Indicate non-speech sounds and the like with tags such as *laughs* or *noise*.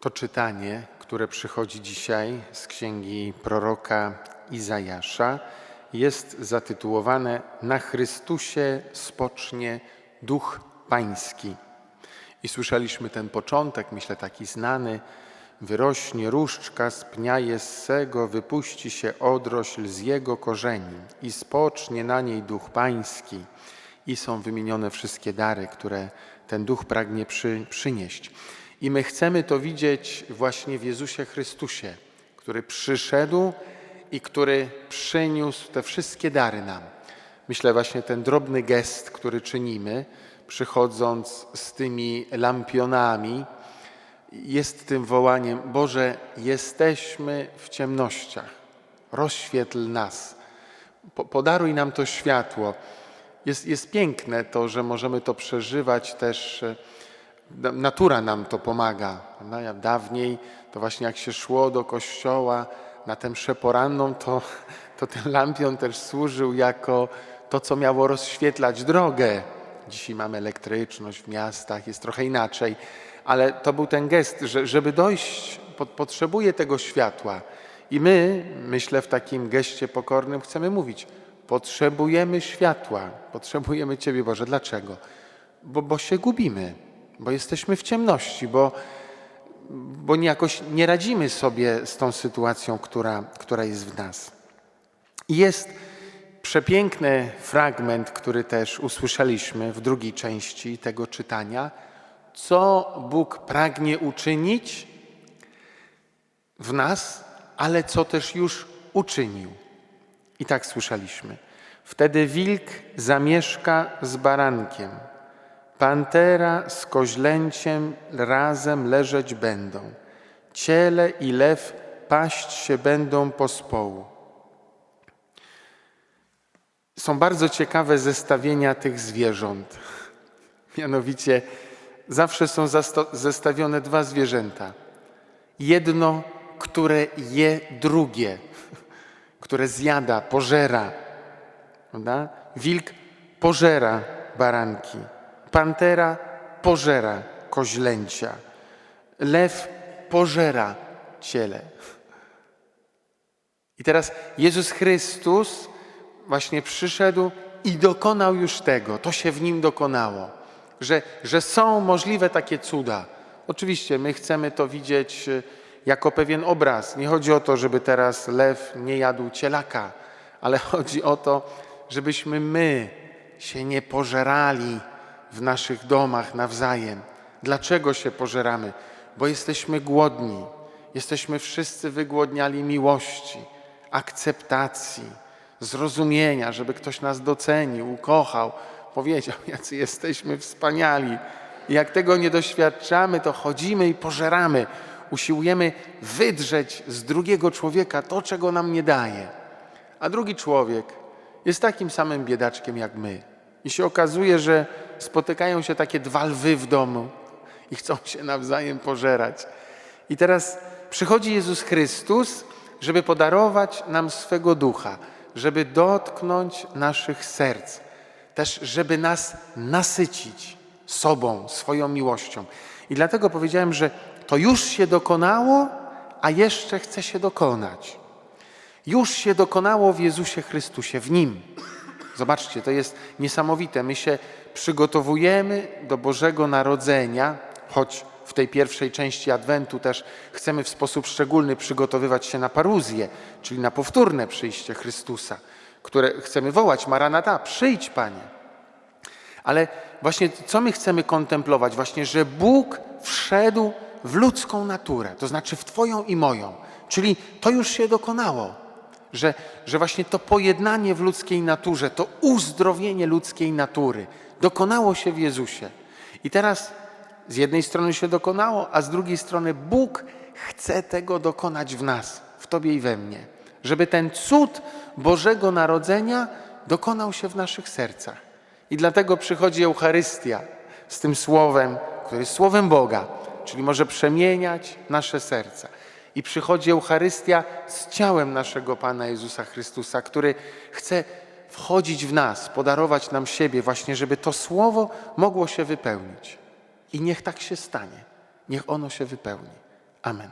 To czytanie, które przychodzi dzisiaj z księgi proroka Izajasza, jest zatytułowane Na Chrystusie spocznie Duch Pański. I słyszeliśmy ten początek, myślę taki znany. Wyrośnie różdżka z pnia Jessego, wypuści się odrośl z jego korzeni i spocznie na niej Duch Pański. I są wymienione wszystkie dary, które ten Duch pragnie przy, przynieść. I my chcemy to widzieć właśnie w Jezusie Chrystusie, który przyszedł i który przyniósł te wszystkie dary nam. Myślę właśnie ten drobny gest, który czynimy, przychodząc z tymi lampionami, jest tym wołaniem: Boże, jesteśmy w ciemnościach, rozświetl nas, po- podaruj nam to światło. Jest, jest piękne to, że możemy to przeżywać też. e, na- Natura nam to pomaga. Ja Dawniej to właśnie jak się szło do kościoła na tę mszę poranną, to, to ten lampion też służył jako to, co miało rozświetlać drogę. Dzisiaj mamy elektryczność w miastach, jest trochę inaczej, ale to był ten gest, że żeby dojść, po, potrzebuje tego światła. I my, myślę, w takim geście pokornym chcemy mówić: potrzebujemy światła, potrzebujemy Ciebie, Boże. Dlaczego? Bo, bo się gubimy, bo jesteśmy w ciemności, bo, bo jakoś nie radzimy sobie z tą sytuacją, która, która jest w nas. I jest przepiękny fragment, który też usłyszeliśmy w drugiej części tego czytania. Co Bóg pragnie uczynić w nas, ale co też już uczynił. I tak słyszeliśmy. Wtedy wilk zamieszka z barankiem, pantera z koźlęciem razem leżeć będą, ciele i lew paść się będą pospołu. Są bardzo ciekawe zestawienia tych zwierząt. *laughs* Mianowicie zawsze są zestawione dwa zwierzęta. Jedno, które je drugie, *laughs* które zjada, pożera. Prawda? Wilk pożera baranki, pantera pożera koźlęcia, lew pożera ciele. I teraz Jezus Chrystus właśnie przyszedł i dokonał już tego. To się w nim dokonało, że, że są możliwe takie cuda. Oczywiście my chcemy to widzieć e, jako pewien obraz. Nie chodzi o to, żeby teraz lew nie jadł cielaka, ale *laughs* chodzi o to, żebyśmy my się nie pożerali w naszych domach nawzajem. Dlaczego się pożeramy? Bo jesteśmy głodni. Jesteśmy wszyscy wygłodniali miłości, akceptacji, zrozumienia, żeby ktoś nas docenił, ukochał, powiedział, *laughs* jacy jesteśmy wspaniali. I jak tego nie doświadczamy, to chodzimy i pożeramy. Usiłujemy wydrzeć z drugiego człowieka to, czego nam nie daje. A drugi człowiek jest takim samym biedaczkiem jak my. I się okazuje, że spotykają się takie dwa lwy w domu i chcą się nawzajem pożerać. I teraz przychodzi Jezus Chrystus, żeby podarować nam swego ducha, żeby dotknąć naszych serc, też żeby nas nasycić sobą, swoją miłością. I dlatego powiedziałem, że to już się dokonało, a jeszcze chce się dokonać. Już się dokonało w Jezusie Chrystusie, w Nim. Zobaczcie, to jest niesamowite. My się przygotowujemy do Bożego Narodzenia, choć w tej pierwszej części Adwentu też chcemy w sposób szczególny przygotowywać się na paruzję, czyli na powtórne przyjście Chrystusa, które chcemy wołać Maranata, przyjdź Panie. Ale właśnie co my chcemy kontemplować? Właśnie, że Bóg wszedł w ludzką naturę, to znaczy w Twoją i moją. Czyli to już się dokonało. Że, że właśnie to pojednanie w ludzkiej naturze, to uzdrowienie ludzkiej natury dokonało się w Jezusie. I teraz z jednej strony się dokonało, a z drugiej strony Bóg chce tego dokonać w nas, w Tobie i we mnie. Żeby ten cud Bożego Narodzenia dokonał się w naszych sercach. I dlatego przychodzi Eucharystia z tym słowem, które jest słowem Boga, czyli może przemieniać nasze serca. I przychodzi Eucharystia z ciałem naszego Pana Jezusa Chrystusa, który chce wchodzić w nas, podarować nam siebie, właśnie żeby to słowo mogło się wypełnić. I niech tak się stanie. Niech ono się wypełni. Amen.